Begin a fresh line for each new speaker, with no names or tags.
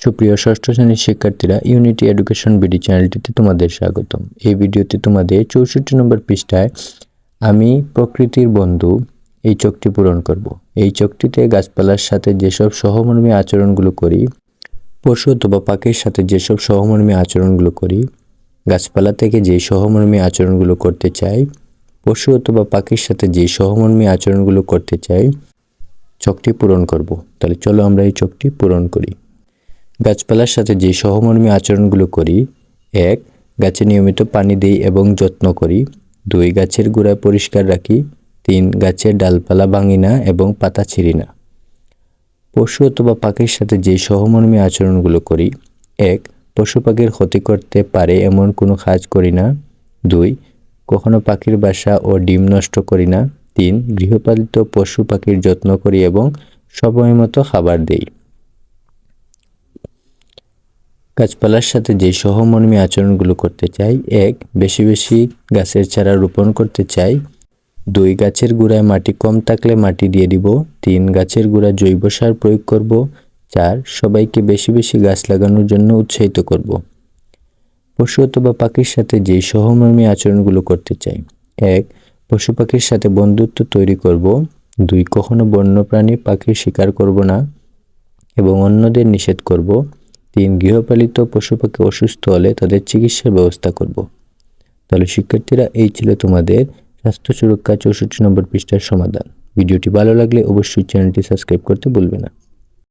সুপ্রিয় ষষ্ঠ শ্রেণির শিক্ষার্থীরা ইউনিটি এডুকেশন বিডি চ্যানেলটিতে তোমাদের স্বাগতম এই ভিডিওতে তোমাদের চৌষট্টি নম্বর পৃষ্ঠায় আমি প্রকৃতির বন্ধু এই চোখটি পূরণ করব। এই চোখটিতে গাছপালার সাথে যেসব সহমর্মী আচরণগুলো করি, পশু অথবা পাখির সাথে যেসব সহমর্মী আচরণগুলো করি, গাছপালা থেকে যে সহমর্মী আচরণগুলো করতে চাই, পশু অথবা পাখির সাথে যে সহমর্মী আচরণগুলো করতে চাই, চোখটি পূরণ করব। তাহলে চলো আমরা এই চোখটি পূরণ করি গাছপালার সাথে যে সহমর্মী আচরণগুলো করি, এক, গাছে নিয়মিত পানি দেই এবং যত্ন করি, দুই, গাছের গোড়া পরিষ্কার রাখি, তিন, গাছের ডালপালা ভাঙি না এবং পাতা ছিঁড়ি না। পশু অথবা পাখির সাথে যে সহমর্মী আচরণগুলো করি, এক, পশু পাখির ক্ষতি করতে পারে এমন কোনো কাজ করি না, দুই, কখনো পাখির বাসা ও ডিম নষ্ট করি না, তিন, গৃহপালিত পশু পাখির যত্ন করি এবং সময় মতো খাবার দেই। গাছপালার সাথে যে সহমর্মী আচরণগুলো করতে চাই, এক, বেশি বেশি গাছের চারা রোপণ করতে চাই। দুই, গাছের গোড়ায় মাটি কম থাকলে মাটি দিয়ে দিব। তিন, গাছের গোড়ায় জৈব সার প্রয়োগ করব। চার, সবাইকে বেশি বেশি গাছ লাগানোর জন্য উৎসাহিত করব। পশু অথবা পাখির সাথে যে সহমর্মী আচরণগুলো করতে চাই। এক, পশু পাখির সাথে বন্ধুত্ব তৈরি করব। দুই, কখনো বন্যপ্রাণী পাখির শিকার করব না এবং অন্যদের নিষেধ করব। তিন গৃহপালিত পশু পাখি অসুস্থ হলে তাদের চিকিৎসার ব্যবস্থা করব। তাহলে শিক্ষার্থীরা, এই ছিল তোমাদের স্বাস্থ্য সুরক্ষা চৌষট্টি নম্বর পৃষ্ঠার সমাধান। ভিডিওটি ভালো লাগলে অবশ্যই চ্যানেলটি সাবস্ক্রাইব করতে ভুলবে না।